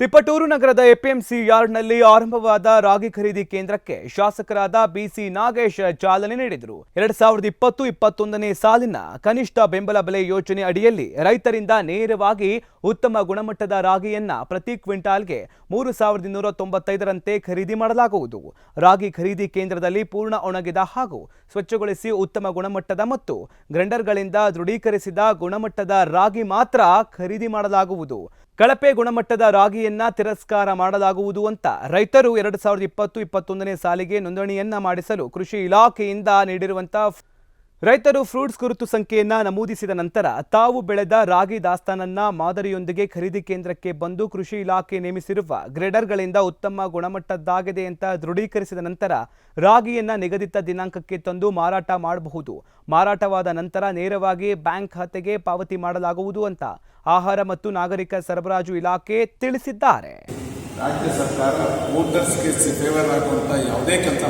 ತಿಪಟೂರು ನಗರದ ಎಪಿಎಂಸಿ ಯಾರ್ಡ್ನಲ್ಲಿ ಆರಂಭವಾದ ರಾಗಿ ಖರೀದಿ ಕೇಂದ್ರಕ್ಕೆ ಶಾಸಕರಾದ ಬಿಸಿ ನಾಗೇಶ್ ಚಾಲನೆ ನೀಡಿದರು. ಎರಡ್ ಸಾವಿರದ ಇಪ್ಪತ್ತು ಇಪ್ಪತ್ತೊಂದನೇ ಸಾಲಿನ ಕನಿಷ್ಠ ಬೆಂಬಲ ಬೆಲೆ ಯೋಜನೆ ಅಡಿಯಲ್ಲಿ ರೈತರಿಂದ ನೇರವಾಗಿ ಉತ್ತಮ ಗುಣಮಟ್ಟದ ರಾಗಿಯನ್ನ ಪ್ರತಿ ಕ್ವಿಂಟಾಲ್ಗೆ ಮೂರು ಸಾವಿರದ ಇನ್ನೂರ ತೊಂಬತ್ತೈದರಂತೆ ಖರೀದಿ ಮಾಡಲಾಗುವುದು. ರಾಗಿ ಖರೀದಿ ಕೇಂದ್ರದಲ್ಲಿ ಪೂರ್ಣ ಒಣಗಿದ ಹಾಗೂ ಸ್ವಚ್ಛಗೊಳಿಸಿ ಉತ್ತಮ ಗುಣಮಟ್ಟದ ಮತ್ತು ಗ್ರೈಂಡರ್ಗಳಿಂದ ದೃಢೀಕರಿಸಿದ ಗುಣಮಟ್ಟದ ರಾಗಿ ಮಾತ್ರ ಖರೀದಿ ಮಾಡಲಾಗುವುದು. ಕಳಪೆ ಗುಣಮಟ್ಟದ ರಾಗಿಯನ್ನ ತಿರಸ್ಕಾರ ಮಾಡಲಾಗುವುದು ಅಂತ ರೈತರು ಎರಡು ಸಾವಿರದ ಇಪ್ಪತ್ತು, ಇಪ್ಪತ್ತೊಂದನೇ ಸಾಲಿಗೆ ನೋಂದಣಿಯನ್ನ ಮಾಡಿಸಲು ಕೃಷಿ ಇಲಾಖೆಯಿಂದ ನೀಡಿರುವಂತಹ ರೈತರು ಫ್ರೂಟ್ಸ್ ಗುರುತು ಸಂಖ್ಯೆಯನ್ನು ನಮೂದಿಸಿದ ನಂತರ ತಾವು ಬೆಳೆದ ರಾಗಿ ದಾಸ್ತಾನನ್ನ ಮಾದರಿಯೊಂದಿಗೆ ಖರೀದಿ ಕೇಂದ್ರಕ್ಕೆ ಬಂದು ಕೃಷಿ ಇಲಾಖೆ ನೇಮಿಸಿರುವ ಗ್ರೇಡರ್ಗಳಿಂದ ಉತ್ತಮ ಗುಣಮಟ್ಟದ್ದಾಗಿದೆ ಅಂತ ದೃಢೀಕರಿಸಿದ ನಂತರ ರಾಗಿಯನ್ನ ನಿಗದಿತ ದಿನಾಂಕಕ್ಕೆ ತಂದು ಮಾರಾಟ ಮಾಡಬಹುದು. ಮಾರಾಟವಾದ ನಂತರ ನೇರವಾಗಿ ಬ್ಯಾಂಕ್ ಖಾತೆಗೆ ಪಾವತಿ ಮಾಡಲಾಗುವುದು ಅಂತ ಆಹಾರ ಮತ್ತು ನಾಗರಿಕ ಸರಬರಾಜು ಇಲಾಖೆ ತಿಳಿಸಿದ್ದಾರೆ. ರಾಜ್ಯ ಸರ್ಕಾರ ಯಾವುದೇ ಕೆಲಸ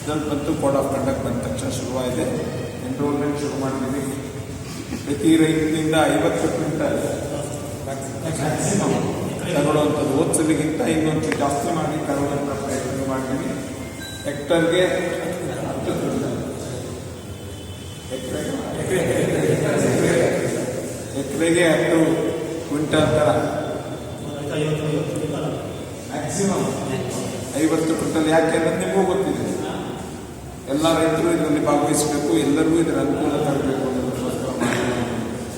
ರಿಸಲ್ಟ್ ಬಂತು ಕೋಡ್ ಆಫ್ ಕಂಡಕ್ಟ್ ಬಂದ ತಕ್ಷಣ ಶುರುವಾಗಿದೆ. ಎನ್ರೋಲ್ಮೆಂಟ್ ಶುರು ಮಾಡಿದ್ದೀವಿ ಪ್ರತಿ ರೈತರಿಂದ ಐವತ್ತು ಕ್ವಿಂಟಲ್ ಮ್ಯಾಕ್ಸಿಮಮ್ ತಗೊಳ್ಳುವಂಥದ್ದು. ಓದ್ಸಲಿಗಿಂತ ಇನ್ನೊಂದು ಜಾಸ್ತಿ ಮಾಡಿ ತಗೊಳ್ಳುವಂಥ ಪ್ರಯತ್ನ ಮಾಡ್ತೀವಿ. ಹೆಕ್ಟರ್ಗೆ ಹತ್ತು ಕ್ವಿಂಟಲ್. ಎಕರೆಗೆ ಹತ್ತು ಕ್ವಿಂಟಲ್ ಥರ ಮ್ಯಾಕ್ಸಿಮಮ್ ಐವತ್ತು ಕ್ವಿಂಟಲ್. ಯಾಕೆ ಅನ್ನೋದು ನಿಮಗೂ ಗೊತ್ತಿದೆ. ಎಲ್ಲ ರೈತರು ಇದರಲ್ಲಿ ಭಾಗವಹಿಸಬೇಕು ಎಲ್ಲರಿಗೂ ಇದರ ಅನುಕೂಲ ತರಬೇಕು.